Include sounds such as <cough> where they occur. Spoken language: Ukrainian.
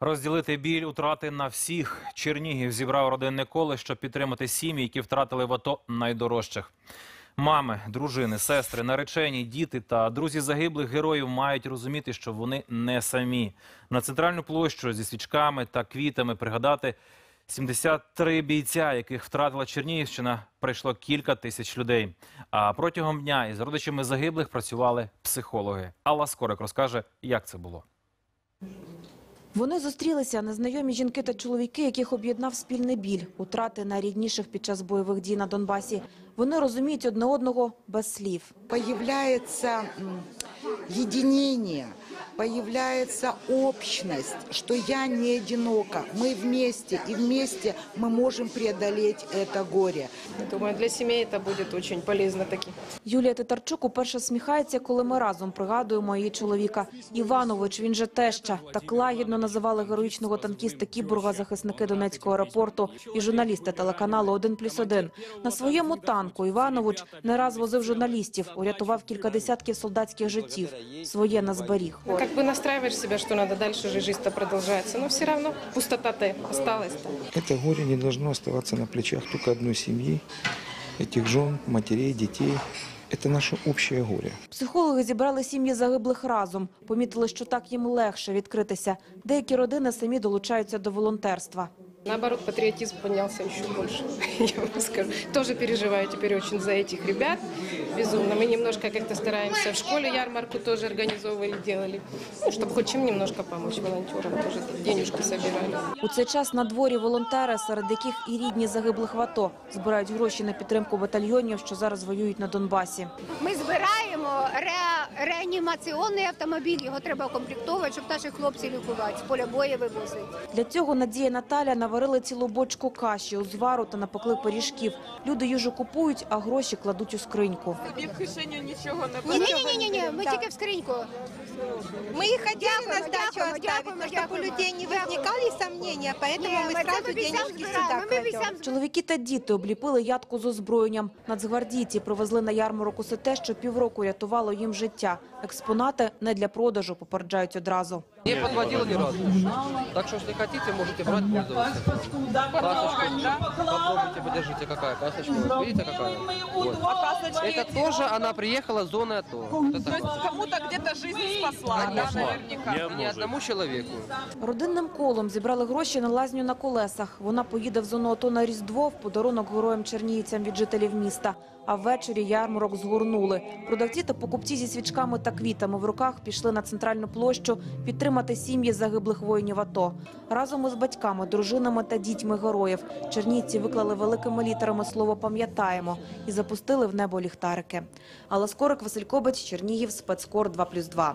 Розділити біль утрати на всіх. Чернігів зібрав родинне коло, щоб підтримати сім'ї, які втратили в АТО найдорожчих. Мами, дружини, сестри, наречені, діти та друзі загиблих героїв мають розуміти, що вони не самі. На центральну площу зі свічками та квітами пригадати 73 бійця, яких втратила Чернігівщина, прийшло кілька тисяч людей. А протягом дня із родичами загиблих працювали психологи. Алла Скорик розкаже, як це було. Вони зустрілися незнайомі жінки та чоловіки, яких об'єднав спільний біль, утрати найрідніших під час бойових дій на Донбасі. Вони розуміють одне одного без слів. Появляється м, единение, появляется общность, что я не одинока, мы вместе, и вместе мы можем преодолеть это горе. Думаю, для семей это будет очень полезно таки. Юлія Титарчук уперше сміхається, коли ми разом пригадуємо її чоловіка. Іванович, він же теща. Так лагідно називали героїчного танкіста Кіборга захисники Донецького аеропорту і журналісти телеканалу «1 плюс 1». На своєму танку Іванович не раз возив журналістів, урятував кілька десятків солдатських життів. Своє на зберіг. Как бы настраиваешь себя, что надо дальше же жизнь-то продолжается, но все равно пустота-то осталась-то. Это горе не должно оставаться на плечах только одной семьи, этих жен, матерей, детей. Это наше общее горе. Психологи зібрали сім'ї загиблих разом. Помітили, що так їм легше відкритися. Деякі родини самі долучаються до волонтерства. Наоборот, патриотизм поднялся еще больше, <laughs> я вам скажу. Тоже переживаю теперь очень за этих ребят. Безумно. Мы немножко как-то стараемся. В школе ярмарку тоже организовывали, делали. Ну, чтобы хоть чем немножко помочь волонтерам. Тоже денежки собирали. У цей час на дворі волонтери, серед яких і рідні загиблих в АТО, збирають гроші на підтримку батальйонів, що зараз воюють на Донбасі. Ми збираємо ре, реанімаційний автомобіль. Його треба укомплектовувати, щоб наших хлопців лікувати, з поля бою вивозити. Для цього Надія Наталя наварили цілу бочку каші, узвару та напекли пиріжків. Люди їжу купують, а гроші кладуть у скриньку. Тобі в кишеню нічого не Ні, ні, ні, ні, ні, ми тільки в скриньку. Мы их хотели Дякуємо, на сдачу дякуємо, оставить, дякуємо, но чтобы у дякуємо. людей не возникали сомнения, поэтому Ні, мы ми це сразу бійцям денежки збираємо, сюда ми кладем. бійцям Чоловіки та діти обліпили ядку з озброєнням. Нацгвардійці привезли на ярмарок усе те, що півроку рятувало їм життя. Експонати не для продажу, попереджають одразу. Не подводила ни разу. Так что, если хотите, можете брать, пользоваться. Касочка, попробуйте, подержите, какая касочка. Вот Видите, какая? Вот. Это тоже она приехала с зоны АТО. Вот это То есть вот. кому-то где-то жизнь спасла, да, наверняка. И ни одному человеку. Родинним колом зібрали гроші на лазню на колесах. Вона поїде в зону АТО на Різдво в подарунок героям-чернігівцям від жителів міста. А ввечері ярмарок згорнули. Продавці та покупці зі свічками та квітами в руках пішли на центральну площу підтримати сім'ї загиблих воїнів АТО. Разом із батьками, дружинами та дітьми героїв Чернівці виклали великими літерами слово «пам'ятаємо» і запустили в небо ліхтарики. Алла Скорик, Василь Кобець, Чернігів, спецкор 2+,2.